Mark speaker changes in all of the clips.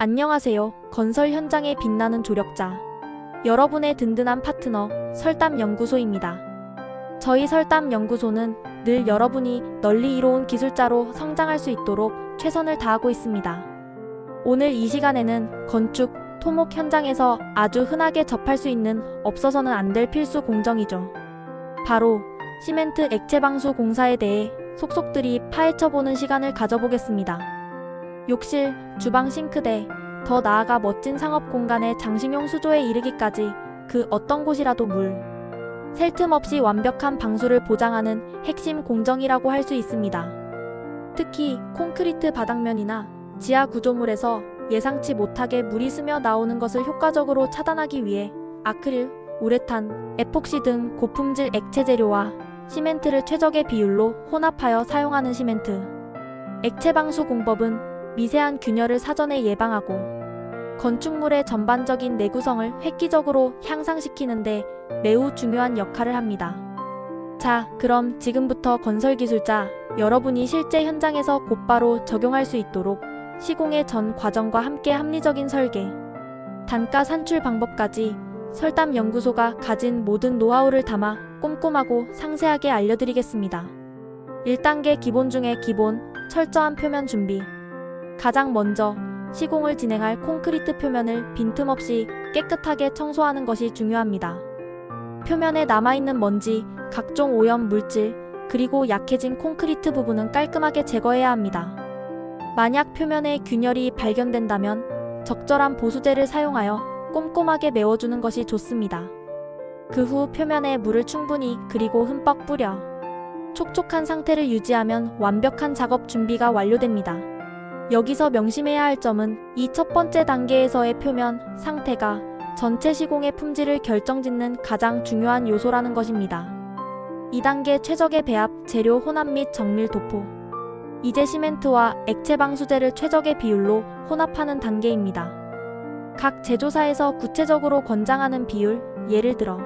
Speaker 1: 안녕하세요. 건설 현장에 빛나는 조력자. 여러분의 든든한 파트너, 설담연구소입니다. 저희 설담연구소는 늘 여러분이 널리 이로운 기술자로 성장할 수 있도록 최선을 다하고 있습니다. 오늘 이 시간에는 건축, 토목 현장에서 아주 흔하게 접할 수 있는 없어서는 안 될 필수 공정이죠. 바로 시멘트 액체 방수 공사에 대해 속속들이 파헤쳐보는 시간을 가져보겠습니다. 욕실, 주방 싱크대, 더 나아가 멋진 상업 공간의 장식용 수조에 이르기까지 그 어떤 곳이라도 물, 셀 틈 없이 완벽한 방수를 보장하는 핵심 공정이라고 할 수 있습니다. 특히 콘크리트 바닥면이나 지하 구조물에서 예상치 못하게 물이 스며 나오는 것을 효과적으로 차단하기 위해 아크릴, 우레탄, 에폭시 등 고품질 액체 재료와 시멘트를 최적의 비율로 혼합하여 사용하는 시멘트. 액체 방수 공법은 미세한 균열을 사전에 예방하고 건축물의 전반적인 내구성을 획기적으로 향상시키는데 매우 중요한 역할을 합니다. 자, 그럼 지금부터 건설기술자 여러분이 실제 현장에서 곧바로 적용할 수 있도록 시공의 전 과정과 함께 합리적인 설계, 단가 산출 방법까지 설담연구소가 가진 모든 노하우를 담아 꼼꼼하고 상세하게 알려드리겠습니다. 1단계 기본 중의 기본, 철저한 표면 준비. 가장 먼저 시공을 진행할 콘크리트 표면을 빈틈없이 깨끗하게 청소하는 것이 중요합니다. 표면에 남아있는 먼지, 각종 오염 물질, 그리고 약해진 콘크리트 부분은 깔끔하게 제거해야 합니다. 만약 표면에 균열이 발견된다면 적절한 보수제를 사용하여 꼼꼼하게 메워주는 것이 좋습니다. 그 후 표면에 물을 충분히 그리고 흠뻑 뿌려 촉촉한 상태를 유지하면 완벽한 작업 준비가 완료됩니다. 여기서 명심해야 할 점은 이 첫 번째 단계에서의 표면 상태가 전체 시공의 품질을 결정짓는 가장 중요한 요소라는 것입니다. 2단계 최적의 배합, 재료 혼합 및 정밀 도포. 이제 시멘트와 액체 방수제를 최적의 비율로 혼합하는 단계입니다. 각 제조사에서 구체적으로 권장하는 비율, 예를 들어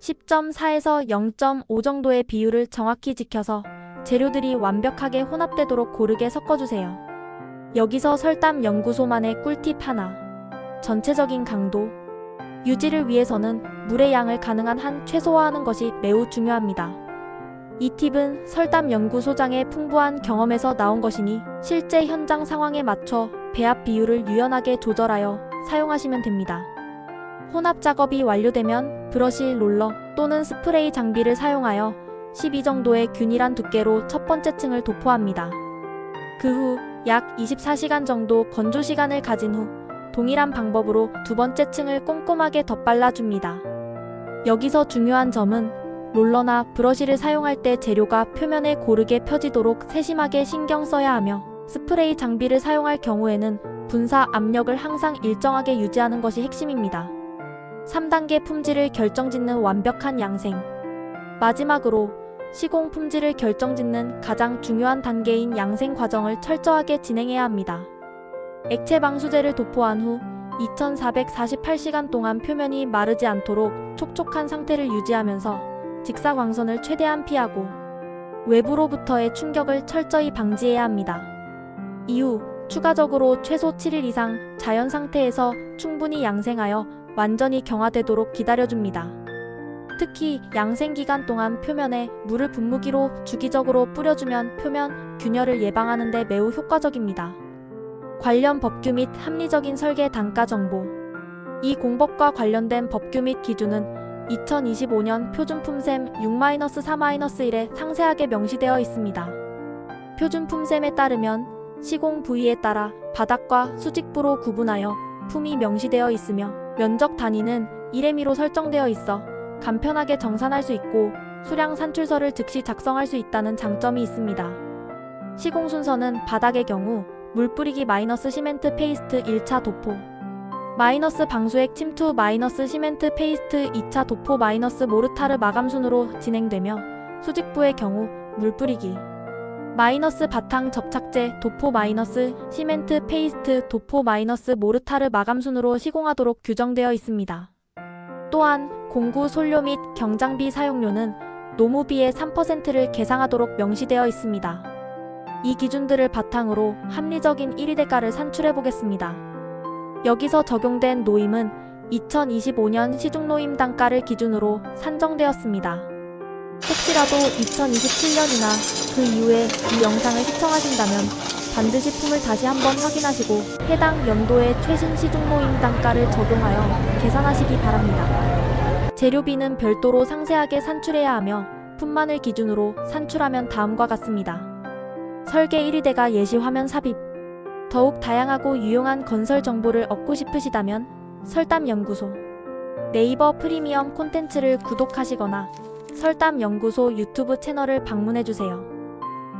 Speaker 1: 10.4에서 0.5 정도의 비율을 정확히 지켜서 재료들이 완벽하게 혼합되도록 고르게 섞어주세요. 여기서 설담 연구소만의 꿀팁 하나. 전체적인 강도. 유지를 위해서는 물의 양을 가능한 한 최소화하는 것이 매우 중요합니다. 이 팁은 설담 연구소장의 풍부한 경험에서 나온 것이니 실제 현장 상황에 맞춰 배합 비율을 유연하게 조절하여 사용하시면 됩니다. 혼합 작업이 완료되면 브러시 롤러 또는 스프레이 장비를 사용하여 12 정도의 균일한 두께로 첫 번째 층을 도포합니다. 그후 약 24시간 정도 건조 시간을 가진 후 동일한 방법으로 두 번째 층을 꼼꼼하게 덧발라줍니다. 여기서 중요한 점은 롤러나 브러시를 사용할 때 재료가 표면에 고르게 펴지도록 세심하게 신경 써야 하며 스프레이 장비를 사용할 경우에는 분사 압력을 항상 일정하게 유지하는 것이 핵심입니다. 3단계 품질을 결정짓는 완벽한 양생. 마지막으로 시공 품질을 결정짓는 가장 중요한 단계인 양생 과정을 철저하게 진행해야 합니다. 액체 방수제를 도포한 후 2448시간 동안 표면이 마르지 않도록 촉촉한 상태를 유지하면서 직사광선을 최대한 피하고 외부로부터의 충격을 철저히 방지해야 합니다. 이후 추가적으로 최소 7일 이상 자연 상태에서 충분히 양생하여 완전히 경화되도록 기다려줍니다. 특히 양생 기간 동안 표면에 물을 분무기로 주기적으로 뿌려주면 표면 균열을 예방하는 데 매우 효과적입니다. 관련 법규 및 합리적인 설계 단가 정보. 이 공법과 관련된 법규 및 기준은 2025년 표준품셈 6-4-1에 상세하게 명시되어 있습니다. 표준품셈에 따르면 시공 부위에 따라 바닥과 수직부로 구분하여 품이 명시되어 있으며 면적 단위는 1m로 설정되어 있어 간편하게 정산할 수 있고 수량 산출서를 즉시 작성할 수 있다는 장점이 있습니다. 시공 순서는 바닥의 경우 물 뿌리기 마이너스 시멘트 페이스트 1차 도포 마이너스 방수액 침투 마이너스 시멘트 페이스트 2차 도포 마이너스 모르타르 마감 순으로 진행되며 수직부의 경우 물 뿌리기 마이너스 바탕 접착제 도포 마이너스 시멘트 페이스트 도포 마이너스 모르타르 마감 순으로 시공하도록 규정되어 있습니다. 또한 공구 솔료 및 경장비 사용료는 노무비의 3%를 계상하도록 명시되어 있습니다. 이 기준들을 바탕으로 합리적인 1위 대가를 산출해 보겠습니다. 여기서 적용된 노임은 2025년 시중노임 단가를 기준으로 산정되었습니다. 혹시라도 2027년이나 그 이후에 이 영상을 시청하신다면 반드시 품을 다시 한번 확인하시고 해당 연도의 최신 시중노임 단가를 적용하여 계산하시기 바랍니다. 재료비는 별도로 상세하게 산출해야 하며 품만을 기준으로 산출하면 다음과 같습니다. 설계 1위대가 예시 화면 삽입 더욱 다양하고 유용한 건설 정보를 얻고 싶으시다면 설담연구소 네이버 프리미엄 콘텐츠를 구독하시거나 설담연구소 유튜브 채널을 방문해주세요.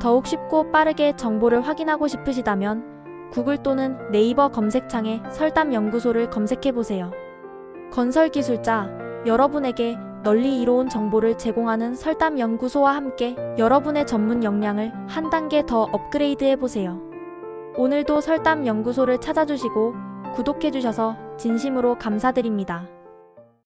Speaker 1: 더욱 쉽고 빠르게 정보를 확인하고 싶으시다면 구글 또는 네이버 검색창에 설담 연구소를 검색해 보세요. 건설 기술자 여러분에게 널리 이로운 정보를 제공하는 설담 연구소와 함께 여러분의 전문 역량을 한 단계 더 업그레이드해 보세요. 오늘도 설담 연구소를 찾아주시고 구독해 주셔서 진심으로 감사드립니다.